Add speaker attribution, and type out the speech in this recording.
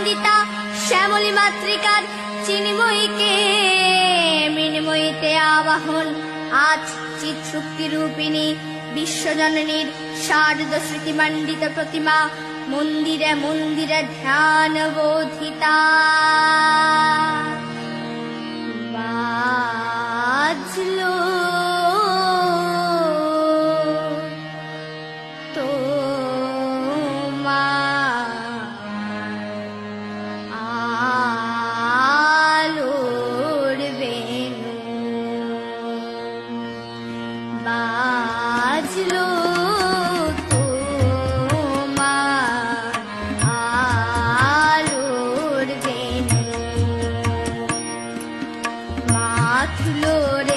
Speaker 1: তাই শ্যামলী মাতৃকার চিনিময়ীকে। মিনিময়ীতে আবাহন আজ চিৎশক্তি রূপিণী বিশ্বজননীর শারদ স্মৃতিমণ্ডিত প্রতিমা মন্দিরে মন্দিরে ধ্যান বাজলো আলোর বেনু। মাথলোর